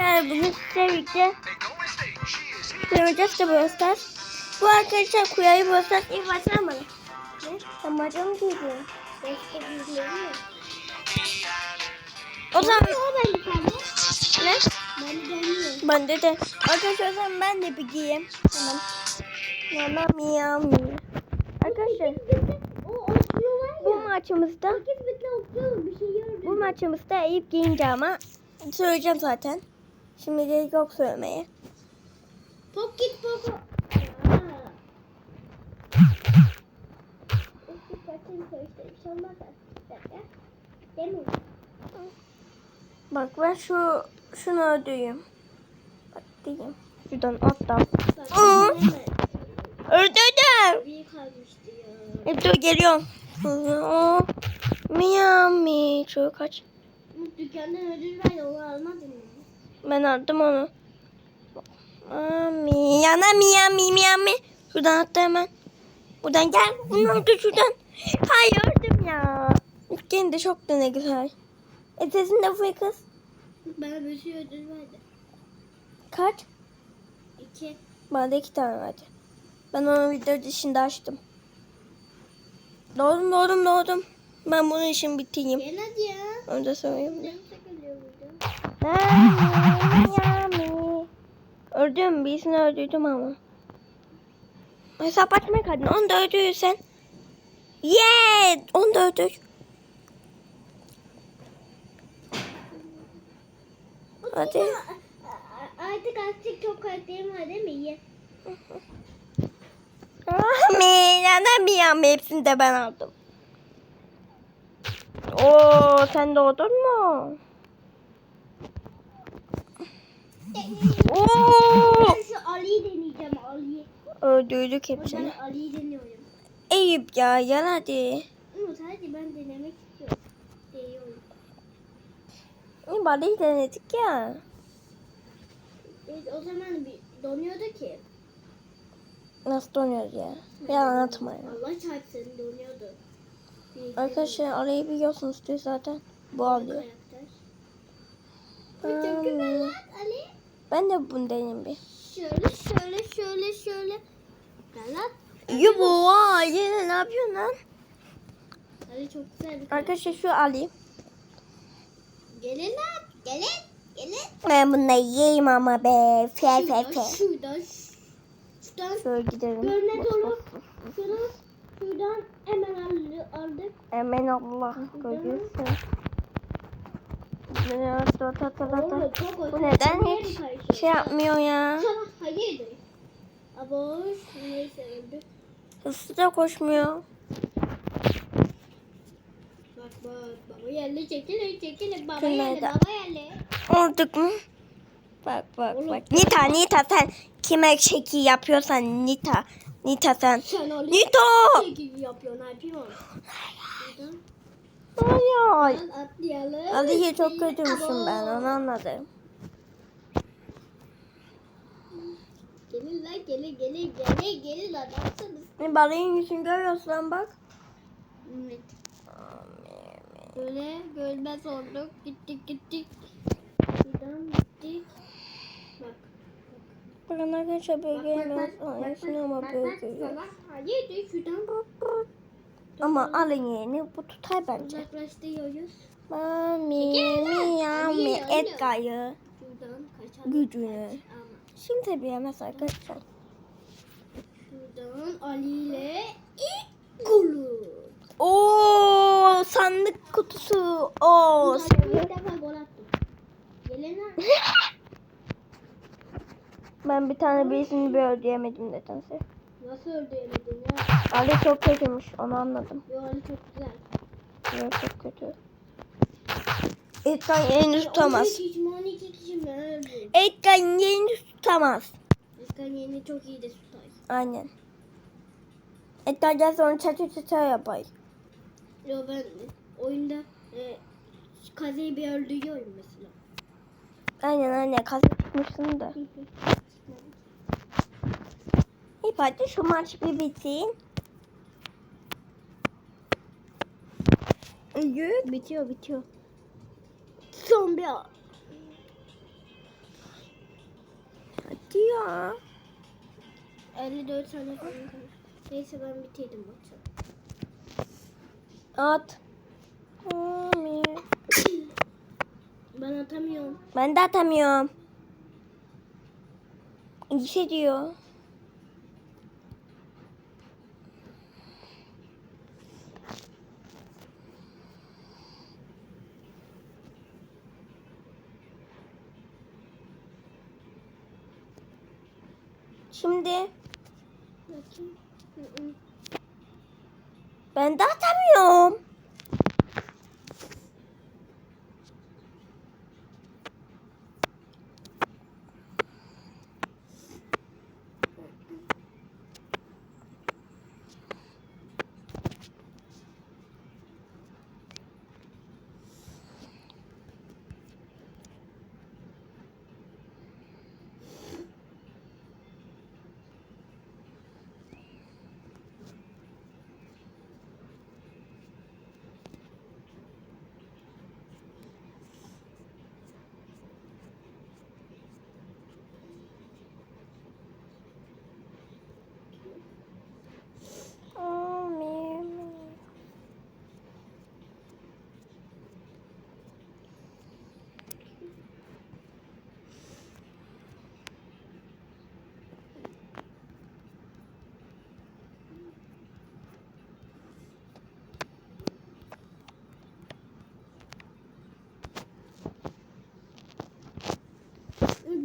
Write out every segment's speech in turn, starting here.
Yani bugün sizlerle birlikte Kırmacaz da Brawl. Bu arkadaşlar Kuyayı Brawl Stars ilk başlamadı. Ne? Sen bacağım giydin. O zaman O ben ne? Ben de. Bende de. Arkadaşlar o zaman ben de bir giyeyim. Tamam. Tamam ya. Arkadaşlar bu maçımızda şey bu maçımızda Eyüp giyince ama söyleyeceğim zaten. Şimdi gerek yok söylemeye. Pocket Poco. Bak ben şu şunu öldüreyim. Bak diyeyim. Şuradan hemen. Öldürdüm. E, dur geliyorum. Miami. Şöyle kaç. Dükkandan ödül ya onu almadın mı? Ben aldım onu. Yana Miami Miami. Şuradan attı hemen. Buradan gel. Bunu öldür şuradan. Hayır öldüm ya. Gene de çok da ne güzel. E sesin de bu kız. Bana bir şey ödül verdi. Kaç? İki. Bana da iki tane verdi. Ben onun video dışında açtım. Doğdum doğdum doğdum. Ben bunun işini bitireyim. Gel hadi ya. Onu da söyleyeyim. Canım sıkılıyor burada. Miami. Öldüm. Birisini öldürdüm ama. Hesap açmaya kadın. Onu da öldürürsen. Yeah! Onu da öldür. Hadi. Artık azıcık çok karakterim var değil mi? Ah, Miami, Miami. Hepsini de ben aldım. Oo, sen doğdun mu? Oo! Ben şu Ali'yi deneyeceğim Ali'yi. Öldürdük hepsini. Ben Ali'yi deniyorum. Eyüp ya, gel hadi. Umut hadi ben denemek istiyorum. Deniyorum. İyi bari denedik ya. Evet, o zaman bir donuyordu ki. Nasıl donuyoruz ya? Bir anlatma ya. Allah çarpsın donuyordu. Bir- Arkadaşlar arayı biliyorsunuz diyor zaten. Bu alıyor. çok güzel lan Ali. Ben de bunu deneyim bir. Şöyle şöyle şöyle şöyle. Gel lan. Yubu vay yine ne yapıyorsun lan? Ali çok güzel bir. Arkadaşlar şu alayım. Gelin lan. Gelin. Gelin. Ben bunları yiyeyim ama be. Fe fe fe. şuradan, şuradan Şöyle gidelim. görüne doğru. Şuradan, şuradan hemen aldı- aldık. Hemen Allah görüyorsun. Bu neden hiç şey yapmıyor ya? Hızlı da koşmuyor. Bak bak, baba yerli çekilin çekilin, baba yerli, baba yerli. Olduk mu? Bak bak Oğlum. bak. Nita Nita sen kime şekil yapıyorsan Nita. Nita sen. Sen Ali Nito! çekil yapıyorsun, ne? Şuradan Hayır. Al, atlayalım. Ali'yi çok Abo. kötümüşüm ben onu anladım. Gelin lan, gelin, gelin, gelin, gelin lan, yapsanız. Ne balığın yüzünü görüyorsun lan bak. Evet. Böyle görmez olduk. Gittik gittik. Şuradan gittik. Bak. Bakın arkadaşlar böyle Bak bak bak. Bak Hepsini ama bak. böyle Bak görüyor. bak. Hayır şuradan Ama alın yeğeni bu tutar bence. uzaklaştırıyoruz. Mami. Edgar'ı Şuradan kaçalım. gücünü. Şimdi bilemez arkadaşlar. şuradan Ali ile golü. Oo sandık kutusu. Oo. Bir. Ben bir tane birisini bir ödeyemedim nedense. Nasıl öldüremedin? Ali çok kötüymüş onu anladım. Yo Ali çok güzel. Ali çok kötü. Edgar yerini tutamaz. 12 kişi mi 12 kişi mi öldü? Edgar yerini tutamaz. Özkan yeni çok iyi de tutar. Aynen. Edgar gelse onu çatı çatı yapar. Yo ben oyunda e, Kaze'yi bir öldürüyorum mesela. Aynen aynen kasa çıkmışsın da. İyi hadi şu maç bir bitsin. Yürü. Bitiyor bitiyor. Son bir Hadi ya. 54 tane falan kalmış. Neyse ben bitirdim maçı. At. Ben atamıyorum. Ben de atamıyorum. İyi diyor. Şimdi? Ben de atamıyorum.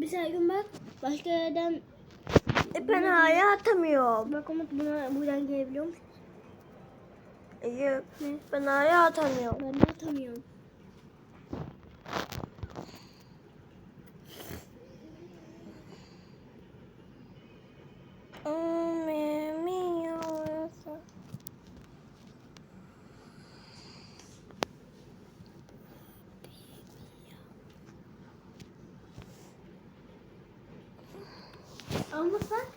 Bir saygın bak. Başka yerden E ben hala atamıyorum. bak Umut buna buradan gelebiliyor musun? Yok. Ben hala atamıyorum. Ben de atamıyorum. Ama bak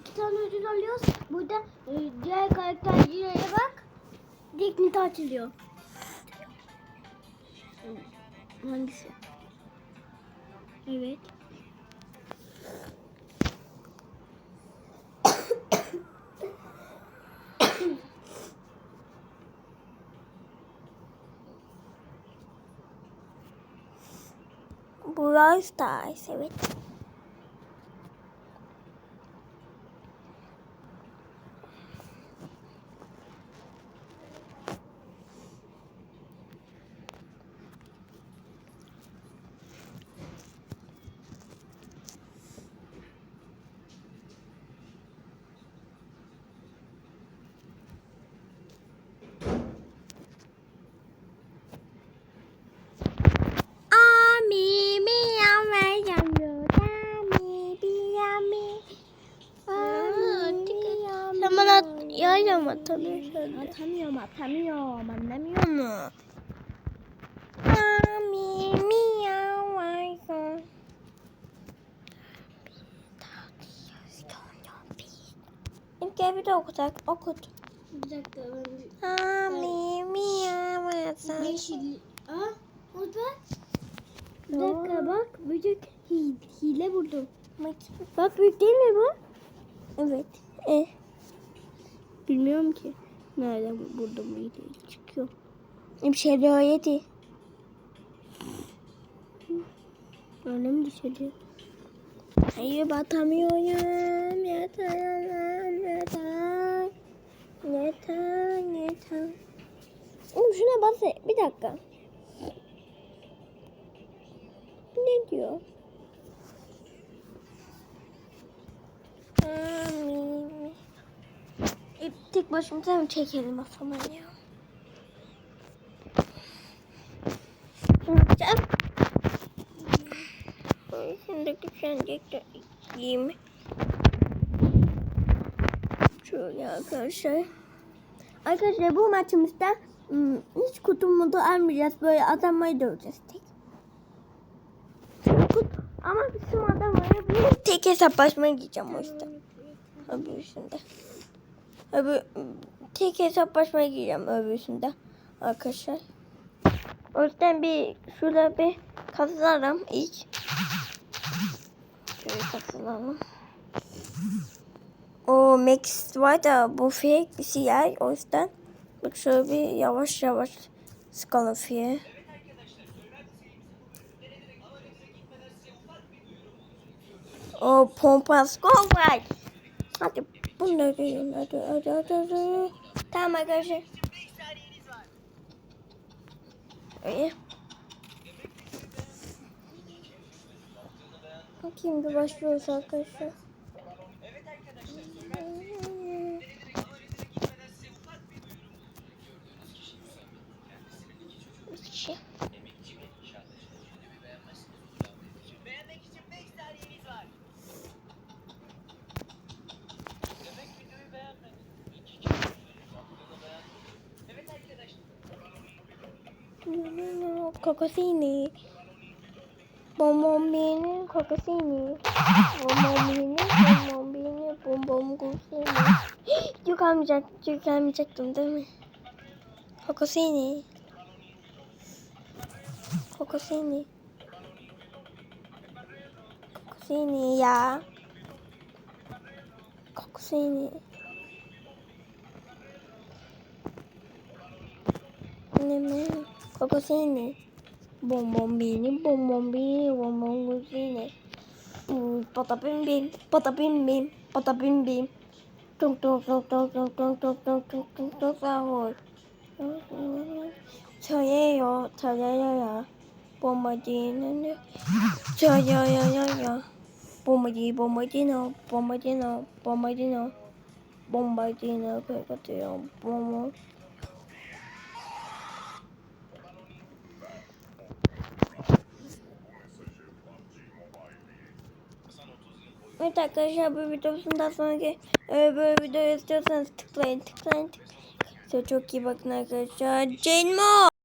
iki tane ödül alıyoruz. Burada e, diğer karakterlere bak. Dignit açılıyor. Hangisi? Evet. Brawl Stars evet. Ami miyav yamıyor. Ami biyami. Sen bana atamıyorsun? Atamıyorum atamıyorum anlamıyorum. Anlamıyor mu? Ami miyav yamıyor. İlk bir de okutak. Okut. Bir dakika ben Ami miyav yamıyor. Yeşil. Aa orada. Bir dakika bak büyük hile, hile buldum. Bak büyük değil mi bu? Evet. E. Bilmiyorum ki. Nereden buldum bu hileyi çıkıyor. Bir şey öyleydi. Öyle mi düşüyor? Hayır batamıyorum. Yeter, yeter. Yeter, yeter. Oğlum şuna bas. Bir dakika. Ne diyor? Amin. E, tek başımıza mı çekelim zaman ya? Ne yapacağım? Şimdi güçlenecek de giyeyim. Şöyle arkadaşlar. Arkadaşlar bu maçımızda ım, hiç kutumuzu almayacağız. Böyle adamları döveceğiz tek. Kut, ama bizim adamları bir tek hesaplaşmaya gideceğim o yüzden. Öbürsünde. Öbür, tek hesaplaşmaya gireceğim öbürsünde arkadaşlar. O yüzden bir şurada bir kazarım ilk. Şöyle Katılalım. O Max var da bu fake bir şey o yüzden bak şöyle bir yavaş yavaş sıkalım fiye. O pompas gol var. Hadi bunları yiyin hadi hadi hadi hadi. Tamam arkadaşlar. İyi. Şimdi başlıyoruz arkadaşlar. İki. Beğenmek Kokosini. Bombomini, kokosini. Bombomini, bombomini, bombom kusini. Yok almayacak, yok almayacaktım değil mi? Kokosini. Kokosini. Kokosini ya. Kokosini. Ne mi? Kokosini. Bombombini, bombombini, bombombini. Mm, Patapim bim, patapim bim, patapim bim. Tung tung tung tung tung tung tung tung tung tung tung sahur. 저예요, 저예요. 봄어지는 저요요요요. 봄어지 봄어지노, 봄어지노, 봄어지노. 봄어지노 그거도요. 봄어. Evet arkadaşlar bu videosundan sonraki e, böyle video istiyorsanız tıklayın tıklayın tıklayın. Size çok iyi bakın arkadaşlar. Jane Mo.